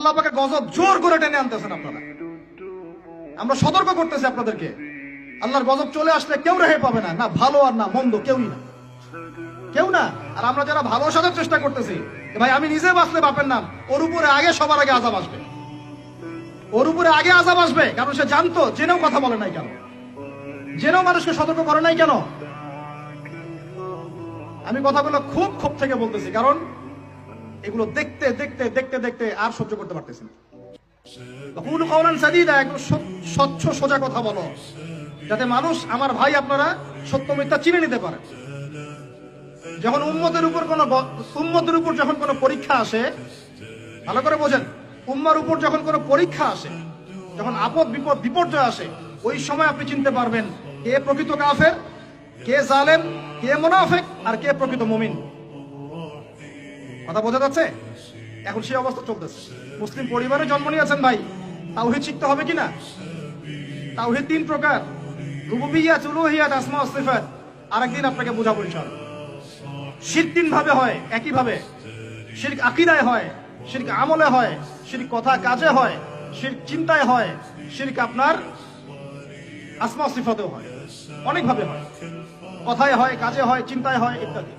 আল্লাহ পাকে গজব জোর করে টেনে আনতেছেন আপনারা। আমরা সতর্ক করতেছি আপনাদেরকে। আল্লাহর গজব চলে আসলে কেউ রেহে পাবে না। না, ভালো আর না মন্দ, কেউই না। কেউ না। আর আমরা যারা ভালো সাজার চেষ্টা করতেছি ভাই, আমি নিজে বাঁচলে বাপের নাম, ওর উপরে আগে সবার আগে আজাব আসবে। ওর উপরে আগে আজাব আসবে, কারণ সে জানতো, জেনেও কথা বলে নাই কেন। জেনেও মানুষকে সতর্ক করে নাই কেন? আমি কথাগুলো খুব খুব থেকে বলতেছি, কারণ এগুলো দেখতে দেখতে দেখতে দেখতে আর সহ্য করতে পারতেছি স্বচ্ছ, সোজা কথা বলো। যাতে মানুষ, আমার ভাই আপনারা সত্য মিথ্যা চিনে নিতে পারে। যখন উম্মতের উপর কোনো উম্মতের উপর যখন কোনো পরীক্ষা আসে, ভালো করে বোঝেন, উম্মার উপর যখন কোনো পরীক্ষা আসে, যখন আপদ বিপদ, বিপর্যয় আসে, ওই সময় আপনি চিনতে পারবেন কে প্রকৃত কাফের, কে জালেম, কে মোনাফেক আর কে প্রকৃত মুমিন। কথা বোঝা যাচ্ছে? এখন সেই অবস্থা চলতেছে। মুসলিম পরিবারে জন্ম নিয়েছেন ভাই। তাওহিদ শিখতে হবে কি কিনা? তাওহিদ তিন প্রকার। রুবুবিয়াত উলুহিয়াত আসমা সিফাত। আরেকদিন আপনাকে বোঝাবো ইনশাআল্লাহ। শির তিন ভাবে হয় একই ভাবে শির আকিদায় হয়, শির আমলে হয়, শির কথা কাজে হয়, শির চিন্তায় হয়, শির আপনার আসমা সিফাতেও হয়। অনেক ভাবে হয়। কথায় হয়, কাজে হয়, চিন্তায় হয়, ইত্যাদি।